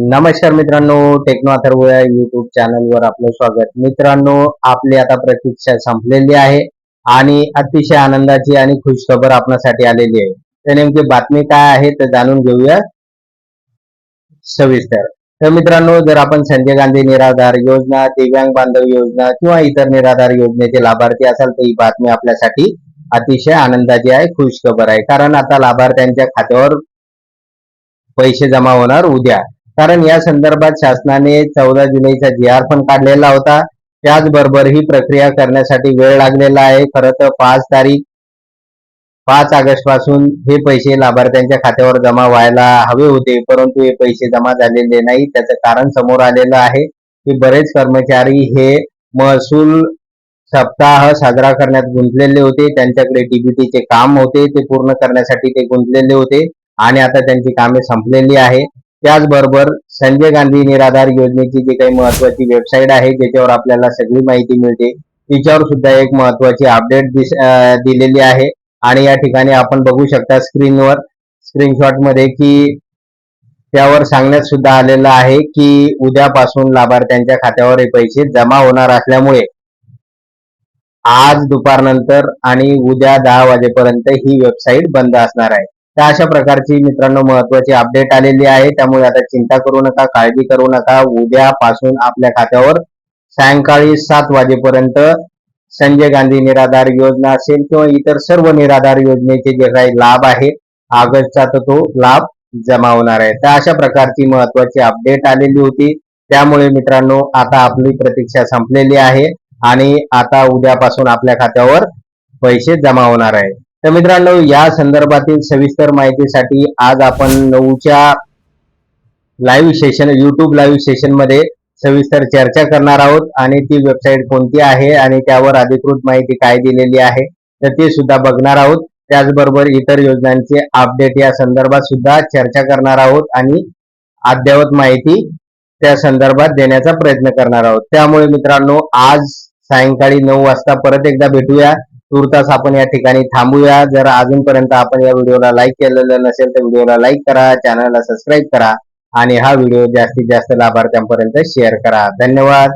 नमस्कार मित्रांनो टेक्नो अथर्व या युट्यूब चॅनलवर आपलं स्वागत. मित्रांनो आपली आता प्रतीक्षा संपलेली आहे आणि अतिशय आनंदाची आणि खुशखबर आपणासाठी आलेली आहे. तर नेमकी बातमी काय आहे तर जाणून घेऊया. सविस्तर. तर मित्रांनो जर आपण संजय गांधी निराधार योजना दिव्यांग बांधव योजना किंवा इतर निराधार योजनेचे लाभार्थी असाल तर ही बातमी आपल्यासाठी अतिशय आनंदाची आहे खुशखबर आहे. कारण आता लाभार्थ्यांच्या खात्यावर पैसे जमा होणार उद्या. कारण या संदर्भात शासनाने चौदा जुलैचा जी आर पण काढलेला होता. त्याचबरोबर ही प्रक्रिया करण्यासाठी वेळ लागलेला आहे. खरं तर पाच तारीख पाच ऑगस्टपासून हे पैसे लाभार्थ्यांच्या खात्यावर जमा व्हायला हवे होते. परंतु हे पैसे जमा झालेले नाही. त्याचं कारण समोर आलेलं आहे की बरेच कर्मचारी हे महसूल सप्ताह साजरा करण्यात गुंतलेले होते. त्यांच्याकडे डीबीटीचे काम होते. ते पूर्ण करण्यासाठी ते गुंतलेले होते आणि आता त्यांची कामे संपलेली आहे. त्याचबरोबर संजय गांधी निराधार योजनेची जी काही महत्वाची वेबसाईट आहे ज्याच्यावर आपल्याला सगळी माहिती मिळते तिच्यावर सुद्धा एक महत्वाची अपडेट दिलेली आहे. आणि या ठिकाणी आपण बघू शकता स्क्रीनवर स्क्रीनशॉटमध्ये की त्यावर सांगण्यात सुद्धा आलेलं आहे की उद्यापासून लाभार्थ्यांच्या खात्यावर हे पैसे जमा होणार असल्यामुळे आज दुपारनंतर आणि उद्या दहा वाजेपर्यंत ही वेबसाईट बंद असणार आहे. तर अशा प्रकारची मित्रांनो महत्वाची अपडेट आलेली आहे. त्यामुळे आता चिंता करू नका काळजी करू नका. उद्यापासून आपल्या खात्यावर सायंकाळी सात वाजेपर्यंत संजय गांधी निराधार योजना असेल किंवा इतर सर्व निराधार योजनेचे जे काही लाभ आहे ऑगस्टचा तर तो लाभ जमा होणार आहे. तर अशा प्रकारची महत्वाची अपडेट आलेली होती. त्यामुळे मित्रांनो आता आपली प्रतीक्षा संपलेली आहे आणि आता उद्यापासून आपल्या खात्यावर पैसे जमा होणार आहे तर मित्रांनो या संदर्भातील सविस्तर माहितीसाठी आज आपण नऊच्या लाईव्ह सेशन युट्यूब लाईव्ह सेशनमध्ये सविस्तर चर्चा करणार आहोत. आणि ती वेबसाईट कोणती आहे आणि त्यावर अधिकृत माहिती काय दिलेली आहे तर ते सुद्धा बघणार आहोत. त्याचबरोबर इतर योजनांचे अपडेट या संदर्भात सुद्धा चर्चा करणार आहोत आणि अद्ययावत माहिती त्या संदर्भात देण्याचा प्रयत्न करणार आहोत. त्यामुळे मित्रांनो आज सायंकाळी नऊ वाजता परत एकदा भेटूया. तुर्तास आपण या ठिकाणी थांबूया. जर अजूनपर्यंत आपण या व्हिडिओला लाईक केलेलं नसेल तर व्हिडिओला लाईक करा चॅनलला सबस्क्राईब करा आणि हा व्हिडिओ जास्तीत जास्त लाभार्थ्यांपर्यंत शेअर करा. धन्यवाद.